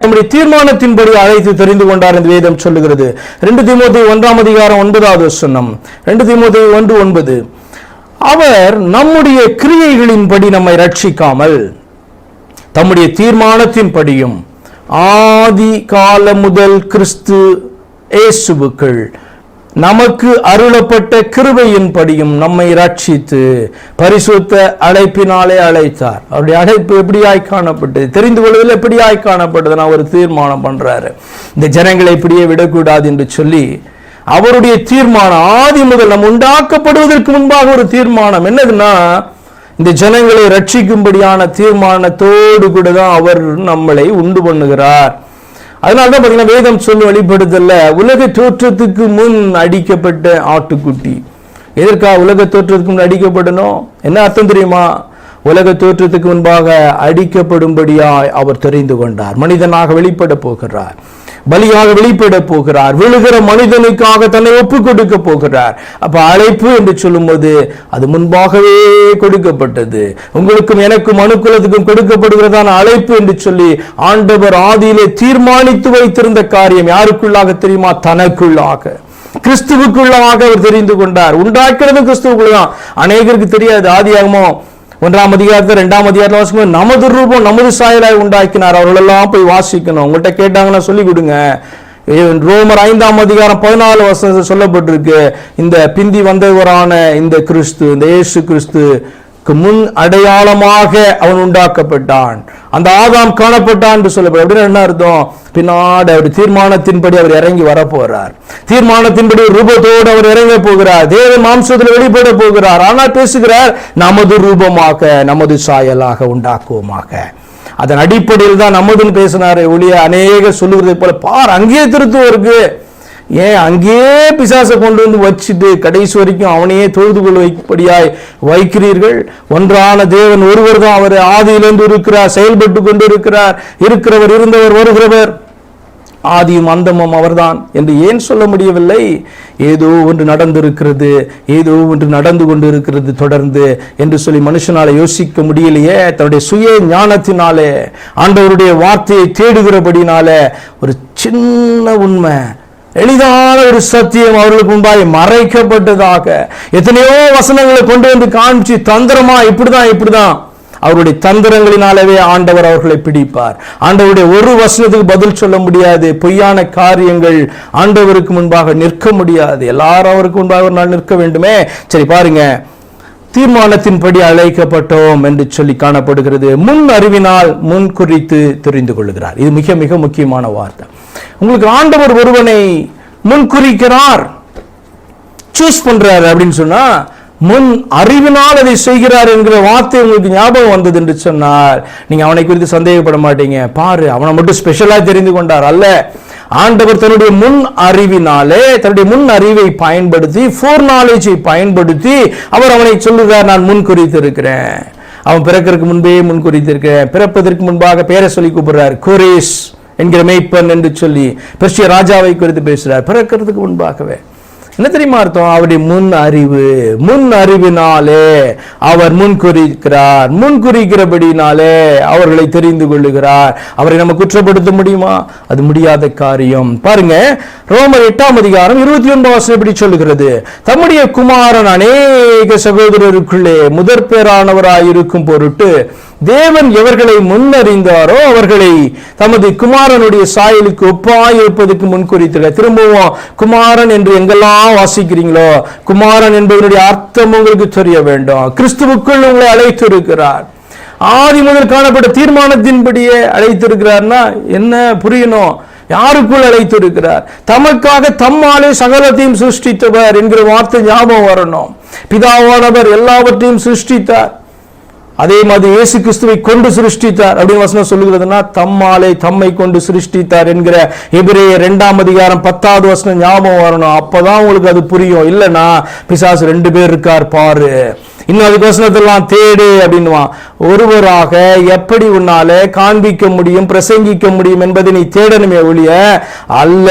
நம்முடைய தீர்மானத்தின்படி அழைத்து தெரிந்து கொண்டார் என்று வேதம் சொல்லுகிறது. ரெண்டு தீமோத்தி ஒன்றாம் அதிகாரம் ஒன்பதாவது வசனம். ரெண்டு தீமோத்தி ஒன்று ஒன்பது. அவர் நம்முடைய கிரியைகளின்படி நம்மை ரட்சிக்காமல் தம்முடைய தீர்மானத்தின்படியும் ஆதி காலம் முதல் கிறிஸ்து ஏசுவுக்கள் நமக்கு அருளப்பட்ட கிருபையின்படியும் நம்மை ரட்சித்து பரிசுத்த அழைப்பினாலே அழைத்தார். அவருடைய அழைப்பு எப்படியாய் காணப்பட்டது? தெரிந்து கொள்வதில் எப்படியாய் காணப்பட்டது? நான் ஒரு தீர்மானம் பண்றாரு. இந்த ஜனங்களை இப்படியே விடக்கூடாது என்று சொல்லி அவருடைய தீர்மானம் ஆதி முதல் நம் உண்டாக்கப்படுவதற்கு முன்பாக ஒரு தீர்மானம். என்னதுன்னா இந்த ஜனங்களை ரட்சிக்கும்படியான தீர்மானத்தோடு கூட தான் அவர் நம்மளை உண்டு பண்ணுகிறார். அதனால தான் பார்த்தீங்கன்னா வேதம் சொல்லி வழிபடுதல்ல உலக தோற்றத்துக்கு முன் அடிக்கப்பட்ட ஆட்டுக்குட்டி. எதற்காக உலக தோற்றத்துக்கு முன் அடிக்கப்படணும்? என்ன அர்த்தம் தெரியுமா? உலக தோற்றத்துக்கு முன்பாக அடிக்கப்படும்படியாய் அவர் தெரிந்து கொண்டார். மனிதனாக வெளிப்பட போகிறார். பலியாக வெளிப்பட போகிறார். விழுகிற மனிதனுக்காக தன்னை ஒப்பு கொடுக்க போகிறார். அப்ப அழைப்பு என்று சொல்லும்போது அது முன்பாகவே கொடுக்கப்பட்டது. உங்களுக்கும் எனக்கும் அணுக்குலத்துக்கும் கொடுக்கப்படுகிறதான அழைப்பு என்று சொல்லி ஆண்டவர் ஆதியிலே தீர்மானித்து வைத்திருந்த காரியம் யாருக்குள்ளாக தெரியுமா? தனக்குள்ளாக. கிறிஸ்துவுக்குள்ளாக அவர் தெரிந்து கொண்டார். உண்டாக்கிறது கிறிஸ்துவுக்குள்ள அநேகருக்கு தெரியாது. ஆதியாகமோ ஒன்றாம் அதிகாரத்தில் ரெண்டாம் அதிகாரத்தில் வாசிக்கும் நமது ரூபம் நமது சாயலாய் உண்டாக்கினார். அவர்களெல்லாம் போய் வாசிக்கணும். உங்கள்கிட்ட கேட்டாங்கன்னா சொல்லி கொடுங்க ரோமர் ஐந்தாம் அதிகாரம் பதினாலு வருஷம் சொல்லப்பட்டிருக்கு. இந்த பிந்தி வந்தவரான இந்த கிறிஸ்து இந்த இயேசு கிறிஸ்து முன் அடையாளமாக அவன் உண்டாக்கப்பட்டான். அந்த ஆதாம் காணப்பட்டான் என்று சொல்லப்படும். அப்படின்னு என்ன அர்த்தம்? பின்னாடி அவர் தீர்மானத்தின்படி அவர் இறங்கி வரப்போறார். தீர்மானத்தின்படி ரூபத்தோடு அவர் இறங்க போகிறார். தேவ மாம்சத்தில் வெளிப்பட போகிறார். ஆனால் பேசுகிறார் நமது ரூபமாக நமது சாயலாக உண்டாக்குவோமாக. அதன் அடிப்படையில் தான் நமதுன்னு பேசினாரு ஒளிய அநேக சொல்லுவதை போல பார் அங்கேயே திருத்துவம் இருக்கு ஏன் அங்கேயே பிசாசை கொண்டு வந்து வச்சுட்டு கடைசி வரைக்கும் அவனையே தொழுது கொள்ள வைக்கிறீர்கள்? ஒன்றான தேவன் ஒருவர் தான் அவர் ஆதியிலிருந்து இருக்கிறார் செயல்பட்டு கொண்டு இருக்கிறார் இருக்கிறவர் இருந்தவர் வருகிறவர். ஆதியும் அந்தமும் அவர்தான் என்று ஏன் சொல்ல முடியவில்லை? ஏதோ ஒன்று நடந்திருக்கிறது ஏதோ ஒன்று நடந்து கொண்டு இருக்கிறது தொடர்ந்து என்று சொல்லி மனுஷனால யோசிக்க முடியலையே. தன்னுடைய சுய ஞானத்தினாலே ஆண்டவருடைய வார்த்தையை தேடுகிறபடினால ஒரு சின்ன உண்மை எளிதான ஒரு சத்தியம் அவர்களுக்கு முன்பாய் மறைக்கப்பட்டதாக எத்தனையோ வசனங்களை கொண்டு வந்து காமிச்சு தந்திரமா இப்படிதான் இப்படிதான். அவருடைய தந்திரங்களினாலவே ஆண்டவர் அவர்களை பிடிப்பார். ஆண்டவருடைய ஒரு வசனத்துக்கு பதில் சொல்ல முடியாது. பொய்யான காரியங்கள் ஆண்டவருக்கு முன்பாக நிற்க முடியாது. எல்லாரும் அவருக்கு முன்பாக ஒரு நாள் நிற்க வேண்டுமே. சரி பாருங்க. தீர்மானத்தின்படி அழைக்கப்பட்டோம் என்று சொல்லி காணப்படுகிறது. முன் அறிவினால் முன் குறித்து தெரிந்து கொள்ளுகிறார். இது மிக மிக முக்கியமான வார்த்தை. உங்களுக்கு ஆண்டவர் ஒருவனை முன் குறிக்கிறார் சூஸ் பண்றாரு அப்படின்னு சொன்னா முன் அறிவினால் அதை செய்கிறார் என்கிற வார்த்தை உங்களுக்கு ஞாபகம் வந்தது என்று சொன்னார். நீங்க அவனை குறித்து சந்தேகப்பட மாட்டீங்க. பாரு அவனை மட்டும் ஸ்பெஷலா தெரிந்து கொண்டார் அல்ல. ஆண்டவர் தன்னுடைய முன் அறிவினாலே தன்னுடைய முன் அறிவை பயன்படுத்தி ஃபோர் நாலேஜை பயன்படுத்தி அவர் அவனை சொல்லுகிறார் நான் முன் குறித்திருக்கிறேன் அவன் பிறக்கிறதுக்கு முன்பே முன் குறித்திருக்கிறேன் பிறப்பதற்கு முன்பாக பேரை சொல்லி கூப்பிடுறார் குரேஷ் என்கிற மெய்ப்பன் என்று சொல்லி பெர்ஷிய ராஜாவை குறித்து பேசுறார். பிறக்கிறதுக்கு முன்பாகவே. என்ன தெரியுமா அர்த்தம்? அவருடைய முன் அறிவு முன் அறிவினாலே அவர் முன் குறிக்கிறார். முன் குறிக்கிறபடினாலே அவர்களை தெரிந்து கொள்ளுகிறார். அவரை நம்ம குற்றப்படுத்த முடியுமா? அது முடியாத காரியம். பாருங்க ரோமர் எட்டாம் அதிகாரம் இருபத்தி ஒன்பது வருஷம் எப்படி சொல்லுகிறது? தம்முடைய குமாரன் அநேக சகோதரருக்குள்ளே முதற் பேரானவராய் இருக்கும் பொருட்டு தேவன் எவர்களை முன்னறிந்தாரோ அவர்களை தமது குமாரனுடைய சாயலுக்கு ஒப்பாய் இருப்பதற்கு முன்குறித்தார் திரும்பவும் குமாரன் என்று எங்கெல்லாம் வாசிக்கிறீங்களோ குமாரன் என்பதனுடைய அர்த்தம் உங்களுக்கு தெரிய வேண்டும். கிறிஸ்துவுக்குள் உங்களை அழைத்து இருக்கிறார் ஆதி முதல் காணப்பட்ட தீர்மானத்தின்படியே அழைத்திருக்கிறார்னா என்ன புரியணும்? யாருக்குள் அழைத்திருக்கிறார்? தமக்காக தம்மாலே சகலத்தையும் சிருஷ்டித்தவர் என்கிற வார்த்தை ஞாபகம் வரணும். பிதாவானவர் எல்லாவற்றையும் சிருஷ்டித்தார். அதே மாதிரி இயேசு கிறிஸ்துவை கொண்டு சிருஷ்டித்தார். அப்படின்னு வசனம் சொல்லுகிறதுனா தம்மாலே தம்மை கொண்டு சிருஷ்டித்தார் என்கிற எபிரேய ரெண்டாம் அதிகாரம் பத்தாவது வசனம் ஞாபகம் வரணும். அப்பதான் உங்களுக்கு அது புரியும். இல்லைன்னா பிசாசு ரெண்டு பேர் இருக்கார் பாரு. இன்னும் அதுக்கு வசனத்தெல்லாம் தேடு அப்படின்னுவான். ஒருவராக எப்படி உன்னால காண்பிக்க முடியும் பிரசங்கிக்க முடியும் என்பதை நீ தேடணுமே ஒழிய அல்ல.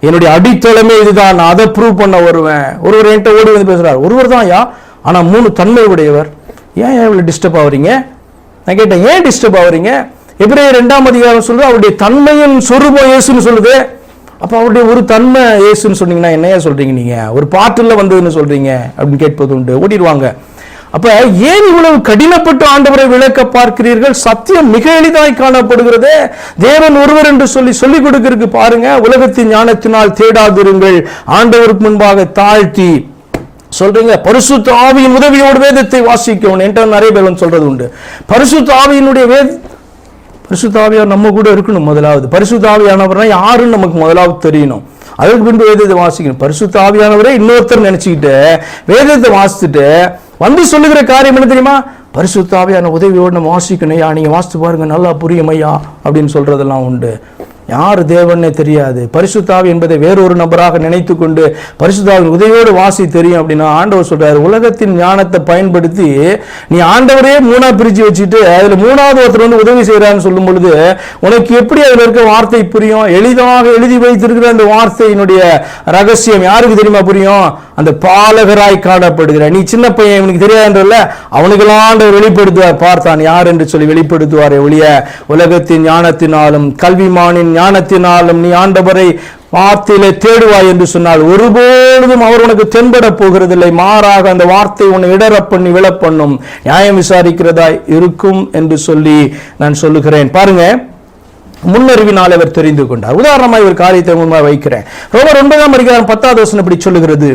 என்னுடைய அடித்தளமே இதுதான். நான் அதை ப்ரூவ் பண்ண வருவேன். ஒருவர் என்கிட்ட ஓடி வந்து பேசுறாரு. ஒருவர் தான் யா ஆனா மூணு தன்மை உடையவர். ஏன் ஏன் இவ்வளோ டிஸ்டர்ப் ஆகுறீங்க? நான் கேட்டேன் ஏன் டிஸ்டர்ப் ஆகுறீங்க? எப்படியே ரெண்டாம் அதிகாரம் சொல்றது அவருடைய தன்மையின் சொரூபம் இயேசுன்னு சொல்லுது. அப்போ அவருடைய ஒரு தன்மை இயேசுன்னு சொன்னீங்கன்னா என்னையா சொல்றீங்க நீங்க? ஒரு பாட்டில் வந்ததுன்னு சொல்றீங்க அப்படின்னு கேட்பது உண்டு. ஓடிடுவாங்க. அப்போ ஏன் இவ்வளவு கடினப்பட்டு ஆண்டவரை விளக்க பார்க்கிறீர்கள்? சத்தியம் மிக எளிதாய் காணப்படுகிறது. தேவன் ஒருவர் என்று சொல்லி சொல்லிக் கொடுக்கிறதுக்கு பாருங்க உலகத்தின் ஞானத்தினால் தேடாதிருங்கள். ஆண்டவருக்கு முன்பாக தாழ்த்தி சொல்றீங்க? பரிசுத்த ஆவியின் உதவியோடு வேதத்தை வாசிக்கணும் என்கிட்ட நிறைய பேர் வந்து சொல்றது உண்டு. பரிசுத்த ஆவியினுடைய வேத பரிசுத்த ஆவியார் நம்ம கூட இருக்கணும் முதலாவது. பரிசுத்த ஆவியானவர்னா யாருன்னு நமக்கு முதலாவது தெரியணும். அதுக்கு பின்பு வேதத்தை வாசிக்கணும். பரிசுத்த ஆவியானவரே இன்னொருத்தர் நினைச்சுக்கிட்டு வேதத்தை வாசிச்சுட்டு வந்து சொல்லுகிற காரியம் என்ன தெரியுமா? பரிசுத்த ஆவியான உதவியோடு நம்ம வாசிக்கணும். ஐயா நீங்க வாசித்து பாருங்க. நல்லா புரியும் ஐயா அப்படின்னு சொல்றதெல்லாம் உண்டு. யார் தேவன்னே தெரியாது. பரிசுத்தாவி என்பதை வேறொரு நபராக நினைத்து கொண்டு பரிசுத்தாவின் உதவியோடு வாசி தெரியும் அப்படின்னா ஆண்டவர் சொல்றாரு உலகத்தின் ஞானத்தை பயன்படுத்தி நீ ஆண்டவரே மூணா பிரிச்சு வச்சுட்டு அதுல மூணாவது ஒருத்தர் வந்து உதவி செய்யறான்னு சொல்லும் பொழுது உனக்கு எப்படி அதுல இருக்க வார்த்தை புரியும்? எளிதாக எழுதி வைத்திருக்கிற அந்த வார்த்தையினுடைய ரகசியம் யாருக்கு தெரியுமா புரியும்? அந்த பாலகராய் காணப்படுகிற. நீ சின்ன பையன் இவனுக்கு தெரியாதுன்றல அவனுக்கெல்லாம் ஆண்டவர் வெளிப்படுத்துவார். பார்த்தான் யார் என்று சொல்லி வெளிப்படுத்துவாரே ஒழிய உலகத்தின் ஞானத்தினாலும் கல்விமானின் ஞானத்தினாலும் நீ ஆண்டவரை வார்த்தையிலே தேடுவாய் என்று சொன்னால் ஒருபொழுதும் அவர் உனக்கு தென்பட போகிறதில்லை. மாறாக அந்த வார்த்தை உன்னை இடற பண்ணி விழப் பண்ணும் நியாயம் விசாரிக்கிறதாய் இருக்கும் என்று சொல்லி நான் சொல்லுகிறேன். பாருங்க முன்னறிவினால் அவர் தெரிந்து கொண்டார். உதாரணமாக ஒரு காரியத்தை முன்பாக வைக்கிறேன். ரோமர் ஒன்பதாம் அதிகாரம் பத்தாவது வசனம் இப்படி சொல்லுகிறது.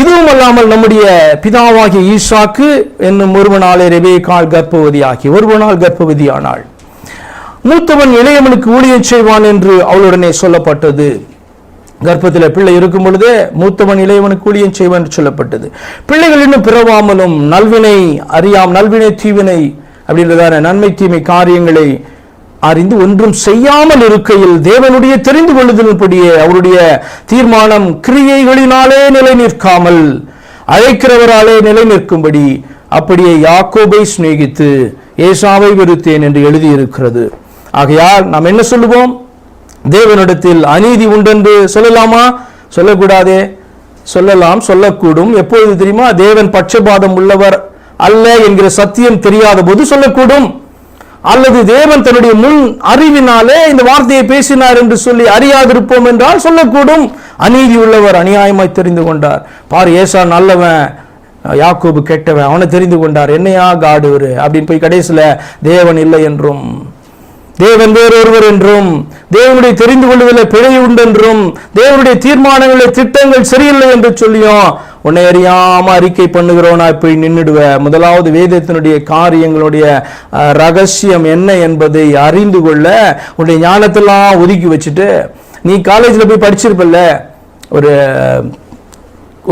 இதுவும் அல்லாமல் நம்முடைய பிதாவாகிய ஈஷாக்கு என்னும் ஒருவனாலே ரெபேக்கால் கர்ப்பவதியாகி ஒருவனால் கர்ப்பவதியானாள். மூத்தவன் இளையவனுக்கு ஊழியம் செய்வான் என்று அவளுடனே சொல்லப்பட்டது. கர்ப்பத்தில் பிள்ளை இருக்கும் பொழுதே மூத்தவன் இளையவனுக்கு ஊழியம் செய்வான் என்று சொல்லப்பட்டது. பிள்ளைகள் இன்னும் பிறவாமலும் நல்வினை அறியாம் நல்வினை தீவினை அப்படின்றதான நன்மை தீமை காரியங்களை அறிந்து ஒன்றும் செய்யாமல் இருக்கையில் தேவனுடைய தெரிந்து கொள்ளுதலின்படியே அவருடைய தீர்மானம் கிரியைகளினாலே நிலை நிற்காமல் அழைக்கிறவராலே நிலை நிற்கும்படி அப்படியே யாக்கோபை சிநேகித்து ஏசாவை வெறுத்தேன் என்று எழுதியிருக்கிறது. ஆகையால் நாம் என்ன சொல்லுவோம்? தேவனிடத்தில் அநீதி உண்டென்று சொல்லலாமா? சொல்லக்கூடாதே. சொல்லலாம் சொல்லக்கூடும். எப்பொழுது தெரியுமா? தேவன் பட்சபாதம் உள்ளவர் அல்ல என்கிற சத்தியம் தெரியாத போது சொல்லக்கூடும். அல்லது தேவன் தன்னுடைய முன் அறிவினாலே இந்த வார்த்தையை பேசினார் என்று சொல்லி அறியாதிருப்போம் என்றால் சொல்லக்கூடும். அநீதி உள்ளவர் அநியாயமாய் தெரிந்து கொண்டார். பார் ஏசா நல்லவன் யாக்கோபு கெட்டவன் அவனை தெரிந்து கொண்டார். என்னையா காடு அப்படின்னு போய் கடைசியில் தேவன் இல்லை என்றும் தேவன் வேறொருவர் என்றும் தேவனுடைய தெரிந்து கொள்வதில் பிழை உண்டென்றும் தேவனுடைய தீர்மானங்களில் திட்டங்கள் சரியில்லை என்று சொல்லியும் உன்னை அறியாம அறிக்கை பண்ணுகிறோனா போய் நின்றுடுவ முதலாவது வேதத்தினுடைய காரியங்களுடைய ரகசியம் என்ன என்பதை அறிந்து கொள்ள உன்னுடைய ஞானத்தெல்லாம் ஒதுக்கி வச்சுட்டு நீ காலேஜில் போய் படிச்சிருப்பல்ல? ஒரு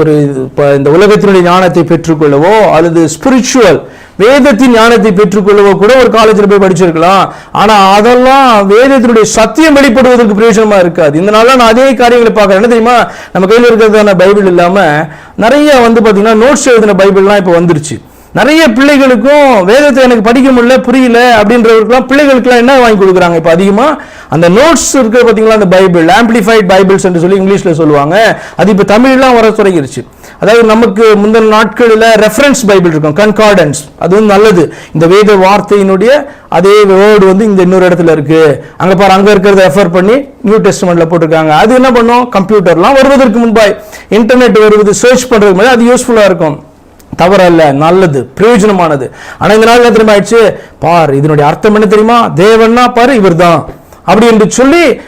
ஒரு இப்போ இந்த உலகத்தினுடைய ஞானத்தை பெற்றுக்கொள்ளவோ அல்லது ஸ்பிரிச்சுவல் வேதத்தின் ஞானத்தை பெற்றுக்கொள்ளவோ கூட ஒரு காலேஜில் போய் படிச்சிருக்கலாம். ஆனால் அதெல்லாம் வேதத்தினுடைய சத்தியம் வெளிப்படுவதற்கு பிரயோஜனமாக இருக்காது. இந்த நான் அதே காரியங்களை பார்க்குறேன். என்ன தெரியுமா? நம்ம கையில் இருக்கிறதான பைபிள் இல்லாமல் நிறைய வந்து பார்த்திங்கன்னா நோட்ஸ் எழுதின பைபிள்லாம் இப்போ வந்துருச்சு. நிறைய பிள்ளைகளுக்கும் வேதத்தை எனக்கு படிக்க முடியல புரியல அப்படின்றவருக்குலாம் பிள்ளைகளுக்குலாம் என்ன வாங்கி கொடுக்குறாங்க? இப்போ அதிகமாக அந்த நோட்ஸ் இருக்கு பார்த்தீங்களா அந்த பைபிள் ஆம்பிளிஃபைட் பைபிள்ஸ் என்று சொல்லி இங்கிலீஷில் சொல்லுவாங்க. அது இப்போ தமிழ்லாம் வர தொடங்கிருச்சு. அதாவது நமக்கு முந்தின நாட்களில் ரெஃபரன்ஸ் பைபிள் இருக்கும். கன்கார்டன்ஸ் அது வந்து நல்லது. இந்த வேத வார்த்தையினுடைய அதே வேர்டு வந்து இந்த இன்னொரு இடத்துல இருக்கு. அங்க பாரு அங்க இருக்கிறத ரெஃபர் பண்ணி நியூ டெஸ்ட்மெண்ட்ல போட்டிருக்காங்க. அது என்ன பண்ணும்? கம்ப்யூட்டர்லாம் வருவதற்கு முன்பாய். இன்டர்நெட் வருவது சர்ச் பண்றதுக்கு முன்னாடி அது யூஸ்ஃபுல்லா இருக்கும். தவறல்ல நல்லது பிரயோஜனமானது. ஆனால் இந்த நாள் என்ன ஆயிடுச்சு? பார் இதனுடைய அர்த்தம் என்ன தெரியுமா? தேவன்னா பாரு இவர்தான். அப்படி என்று சொல்லி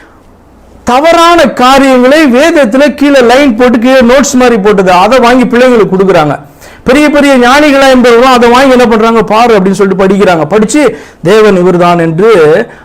தவறான காரியங்களை வேதத்தில் கீழே லைன் போட்டு கீழே நோட்ஸ் மாதிரி போட்டது. அதை வாங்கி பிள்ளைங்களுக்கு கொடுக்குறாங்க. பெரிய பெரிய ஞானிகளா என்பவர்களும் அதை வாங்கி என்ன பண்றாங்க? பாரு அப்படின்னு சொல்லிட்டு படிக்கிறாங்க. படிச்சு தேவன் இவர்தான் என்று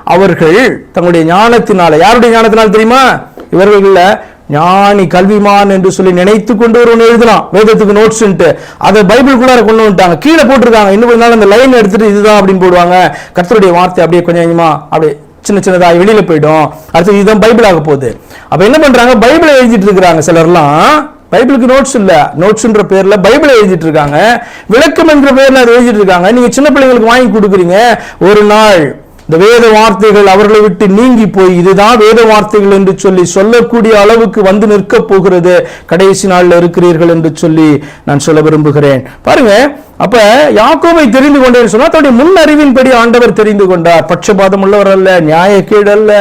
அவர்கள் தங்களுடைய ஞானத்தினால யாருடைய ஞானத்தினால தெரியுமா? இவர்கள் ஞானி கல்விமான் என்று சொல்லி நினைத்து கொண்டு ஒரு ஒன்று எழுதலாம். வேதத்துக்கு நோட்ஸ்ன்ட்டு அதை பைபிளுக்குள்ளார கொண்டு வந்துட்டாங்க. கீழே போட்டிருக்காங்க. இன்னும் கொஞ்ச நாள் அந்த லைன் எடுத்துட்டு இதுதான் அப்படின்னு போடுவாங்க. கர்த்தருடைய வார்த்தை அப்படியே கொஞ்சம் கொஞ்சமா அப்படியே சின்ன சின்னதா வெளியில போயிடும். அடுத்து இதுதான் பைபிள் ஆக போகுது. அப்ப என்ன பண்றாங்க? பைபிளை எழுதிட்டு இருக்கிறாங்க சிலர்லாம். பைபிளுக்கு நோட்ஸ் இல்ல. நோட்ஸ்ன்ற பேர்ல பைபிளை எழுதிட்டு இருக்காங்க. விளக்கம் என்ற பேர்ல அதை எழுதிட்டு இருக்காங்க. நீங்க சின்ன பிள்ளைங்களுக்கு வாங்கி கொடுக்குறீங்க. ஒரு நாள் இந்த வேத வார்த்தைகள் அவர்களை விட்டு நீங்கி போய் இதுதான் வேத வார்த்தைகள் என்று சொல்லி சொல்லக்கூடிய அளவுக்கு வந்து நிற்க போகிறது. கடைசி நாள்ல இருக்கிறீர்கள் என்று சொல்லி நான் சொல்ல விரும்புகிறேன். பாருங்க அப்ப யாக்கோவை தெரிந்து கொண்டேன்னு சொன்னா தன்னுடைய முன் அறிவின்படி ஆண்டவர் தெரிந்து கொண்டார். பட்சபாதம் உள்ளவர் அல்ல நியாயக்கேடு அல்ல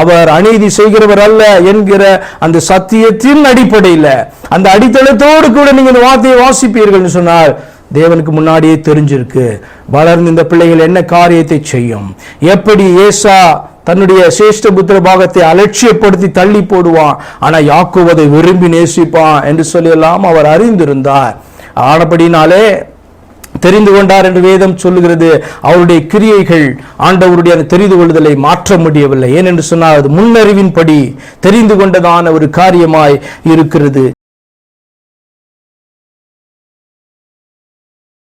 அவர் அநீதி செய்கிறவர் அல்ல என்கிற அந்த சத்தியத்தின் அடிப்படையில் அந்த அடித்தளத்தோடு கூட நீங்க இந்த வார்த்தையை வாசிப்பீர்கள் சொன்னால் தேவனுக்கு முன்னாடியே தெரிஞ்சிருக்கு. வளர்ந்து இந்த பிள்ளைகள் என்ன காரியத்தை செய்யும்? எப்படி ஏசா தன்னுடைய சேஷ்ட புத்திர பாகத்தை அலட்சியப்படுத்தி தள்ளி போடுவான்? ஆனால் யாக்குவதை விரும்பி நேசிப்பான் என்று சொல்லியெல்லாம் அவர் அறிந்திருந்தார். ஆனபடினாலே தெரிந்து கொண்டார் என்று வேதம் சொல்லுகிறது. அவருடைய கிரியைகள் ஆண்டவருடைய தெரிந்து கொள்ளுதலை மாற்ற முடியவில்லை. ஏனென்று சொன்னால் அது முன்னறிவின்படி தெரிந்து கொண்டதான ஒரு காரியமாய் இருக்கிறது.